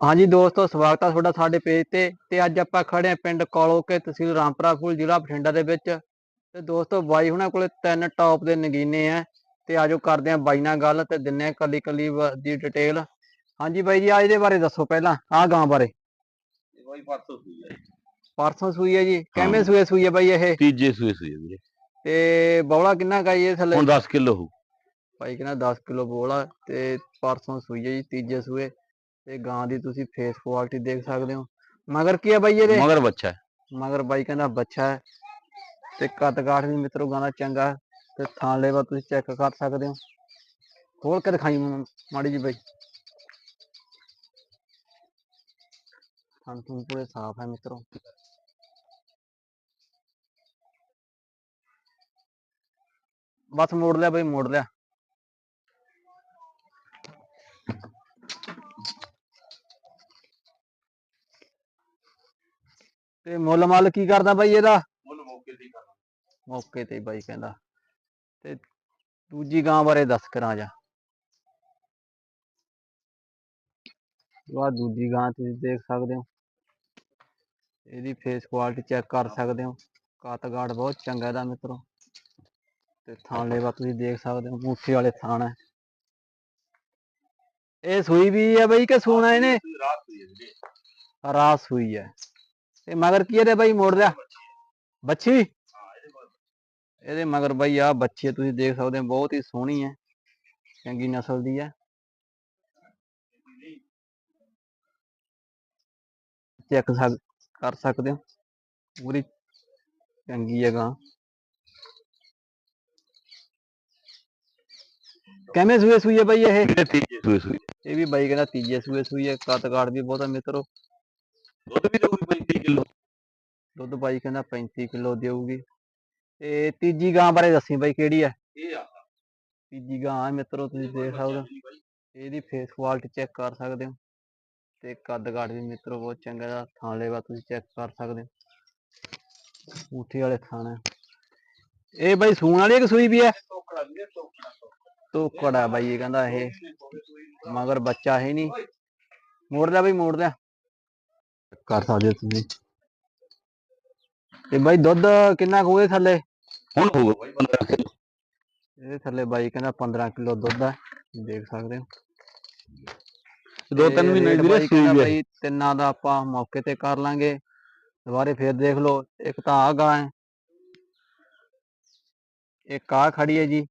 ਹਾਂਜੀ ਦੋਸਤੋ ਸਵਾਗਤ ਹੈ ਤੁਹਾਡਾ ਸਾਡੇ ਪੇਜ ਤੇ ਤੇ ਅੱਜ ਆਪਾਂ ਖੜੇ ਹਾਂ ਪਿੰਡ ਕੌਲੋਕੇ ਤਹਿਸੀਲ ਰਾਮਪੁਰਾ ਫੂਲ ਜ਼ਿਲ੍ਹਾ ਬਠਿੰਡਾ ਦੇ ਵਿੱਚ। ਤੇ ਦੋਸਤੋ ਬਾਈ ਹੁਣਾਂ ਕੋਲੇ ਤਿੰਨ ਟੌਪ ਦੇ ਨਗੀਨੇ ਆ। ਤੇ ਆਜੋ ਕਰਦੇ ਹਾਂ ਬਾਈ ਨਾਲ ਗੱਲ ਤੇ ਦਿੰਨੇ ਆ ਕੱਲੀ ਕੱਲੀ ਦੀ ਡਿਟੇਲ ਹਾਂਜੀ ਬਾਈ ਜੀ ਅੱਜ ਦੇ ਬਾਰੇ ਦੱਸੋ ਪਹਿਲਾਂ ਆਹ ਗਾਂ ਬਾਰੇ। ਬਾਈ ਪਰਸੋਂ ਸੂਈ ਹੈ ਪਰਸੋਂ ਸੂਈ ਹੈ ਜੀ ਕਿਵੇਂ ਸੂਏ ਸੂਈ ਹੈ ਬਾਈ ਇਹ? ਤੀਜੇ ਸੂਏ ਸੂਈ ਹੈ ਵੀਰੇ। ਤੇ ਬੌਲਾ ਕਿੰਨਾ ਕਾਈ ਇਹ ਥੱਲੇ? ਹੁਣ 10 ਕਿਲੋ ਹੋ ਭਾਈ ਕਹਿੰਦਾ 10 ਕਿਲੋ ਬੋਲਾ ਤੇ ਪਰਸੋਂ ਸੂਈ ਹੈ ਜੀ ਤੀਜੇ ਸੂਏ। ਤੇ ਗਾਂ ਦੀ ਤੁਸੀਂ ਫੇਸ ਕੁਆਲਿਟੀ ਦੇਖ ਸਕਦੇ ਹੋ। ਮਗਰ ਕੀ ਹੈ ਬਾਈ ਇਹਦੇ? ਮਗਰ ਬੱਚਾ ਹੈ। ਮਗਰ ਬਾਈ ਕਹਿੰਦਾ ਬੱਚਾ ਹੈ। ਤੇ ਕੱਦ ਕਾਠ ਵੀ ਮਿੱਤਰੋ ਗਾਣਾ ਚੰਗਾ ਤੇ ਥਾਂ ਲੈਵਾ ਤੁਸੀਂ ਚੈੱਕ ਕਰ ਸਕਦੇ ਹੋ। ਖੋਲ ਕੇ ਦਿਖਾਈ ਮਾੜੀ ਜੀ ਬਾਈ। ਥਾਂ ਥੂੰ ਪੂਰੇ ਸਾਫ਼ ਹੈ ਮਿੱਤਰੋ। ਬਸ ਮੋੜ ਲਿਆ ਬਾਈ ਮੋੜ ਲਿਆ। ਤੇ ਮੁੱਲ ਮੱਲ ਕੀ ਕਰਦਾ ਬਾਈ ਇਹਦਾ? ਮੁੱਲ ਮੌਕੇ ਤੇ ਕਰਨਾ ਮੌਕੇ ਤੇ ਹੀ ਬਾਈ ਕਹਿੰਦਾ। ਤੇ ਦੂਜੀ ਗਾਂ ਬਾਰੇ ਦੱਸ ਕਰਾਂ ਜਾ। ਆਹ ਦੂਜੀ ਗਾਂ ਤੁਸੀਂ ਦੇਖ ਸਕਦੇ ਹੋ। ਇਹਦੀ ਫੇਸ ਕੁਆਲਿਟੀ ਚੈੱਕ ਕਰ ਸਕਦੇ ਹੋ। ਕਾਤਗਾੜ ਬਹੁਤ ਚੰਗਾ ਇਹਦਾ ਮਿੱਤਰੋ। ਤੇ ਥਾਂ ਲੇਵਾ ਤੁਸੀਂ ਦੇਖ ਸਕਦੇ ਹੋ ਮੂਠੇ ਵਾਲੇ ਥਾਣ ਹੈ। ਇਹ ਸੂਈ ਵੀ ਹੈ ਬਈ ਕਿ ਸੂਣਾ ਇਹਨੇ? ਰਾਤ ਸੂਈ ਹੈ ਰਾਤ ਸੂਈ ਹੈ। ਤੇ ਮਗਰ ਕੀ ਇਹਦੇ ਬਾਈ ਮੋੜ ਲਿਆ? ਬੱਚੀ ਇਹਦੇ ਮਗਰ। ਬਈ ਆ ਬੱਚੀ ਤੁਸੀਂ ਦੇਖ ਸਕਦੇ ਹੋ ਬਹੁਤ ਹੀ ਸੋਹਣੀ ਹੈ। ਚੰਗੀ ਨਸਲ ਦੀ ਹੈ। ਚੈੱਕ ਕਰ ਸਕਦੇ ਹੋ। ਪੂਰੀ ਚੰਗੀ ਹੈ ਗਾਂ। ਕਿਵੇਂ ਸੂਏ ਹੈ ਬਈ ਇਹ? ਤੀਜੇ ਸੂਏ ਇਹ ਵੀ ਬਾਈ ਕਹਿੰਦਾ ਤੀਜੇ ਸੂਏ ਹੈ ਕੱਦ ਕਾਠ ਵੀ ਬਹੁਤ ਮਿੱਤਰੋ। ਦੁੱਧ ਵੀ ਦਊਗੀ। 35 ਕਿਲੋ। ਦੁੱਧ ਬਾਈ ਕਹਿੰਦਾ 35 ਕਿਲੋ ਦੇਊਗੀ। ਤੇ ਤੀਜੀ ਗਾਂ ਬਾਰੇ ਦੱਸੀ ਬਾਈ ਕਿਹੜੀ ਹੈ ਇਹ ਆ। ਤੀਜੀ ਗਾਂ ਹੈ ਮਿੱਤਰੋ ਤੁਸੀਂ ਦੇਖ ਸਕਦੇ ਹੋ। ਇਹਦੀ ਫੇਸ ਕੁਆਲਿਟੀ ਚੈੱਕ ਕਰ ਸਕਦੇ ਹੋ। ਤੇ ਕੱਦ ਕਾਠ ਵੀ ਮਿੱਤਰੋ ਬਹੁਤ ਚੰਗਾ ਦਾ ਥਾਂ ਲੈਵਾ ਤੁਸੀਂ ਚੈੱਕ ਕਰ ਸਕਦੇ ਹੋ। ਮੁੱਠੀ ਵਾਲੇ ਥਾਣ। ਇਹ ਬਾਈ ਸੂਣ ਵਾਲੀ ਕਿ ਸੂਈ ਵੀ ਹੈ ਤੋਕੜ ਬਾਈ ਇਹ ਕਹਿੰਦਾ ਇਹ। ਮਗਰ ਬੱਚਾ ਹੈ ਨਹੀਂ। ਮੋੜ ਲਿਆ ਬਾਈ ਮੋੜ ਲਿਆ ਕਰ ਸਕਦੇ ਹੋ ਤੁਸੀਂ। ਤੇ ਬਾਈ ਦੁੱਧ ਕਿੰਨਾ ਕੁ ਉਹਦੇ ਥੱਲੇ? ਹੁਣ ਹੋਊਗਾ ਬਾਈ 15 ਕਿਲੋ। ਇਹਦੇ ਥੱਲੇ ਬਾਈ ਕਹਿੰਦਾ 15 ਕਿਲੋ ਦੁੱਧ ਹੈ ਦੇਖ ਸਕਦੇ ਹੋ। ਦੋ ਤਿੰਨ ਮਹੀਨੇ ਰੇਟ ਵੀਰੇ ਸੂਈ ਹੈ ਬਾਈ ਤਿੰਨਾਂ ਦਾ ਆਪਾਂ ਮੌਕੇ ਤੇ ਕਰ ਲਾਂਗੇ ਦੁਬਾਰੇ ਫੇਰ ਦੇਖ ਲਓ ਇੱਕ ਤਾਂ ਆ ਗਾਂ ਹੈ। ਇੱਕ ਆ ਖੜੀ ਹੈ ਜੀ।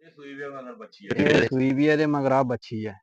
ਇਹ ਸੂਈ ਵੀ ਉਹਨਾਂ ਨਾਲ ਬੱਚੀ ਇਹ ਸੂਈ ਵੀ ਹੈ ਤੇ ਮਗਰ ਆ ਬੱਚੀ ਹੈ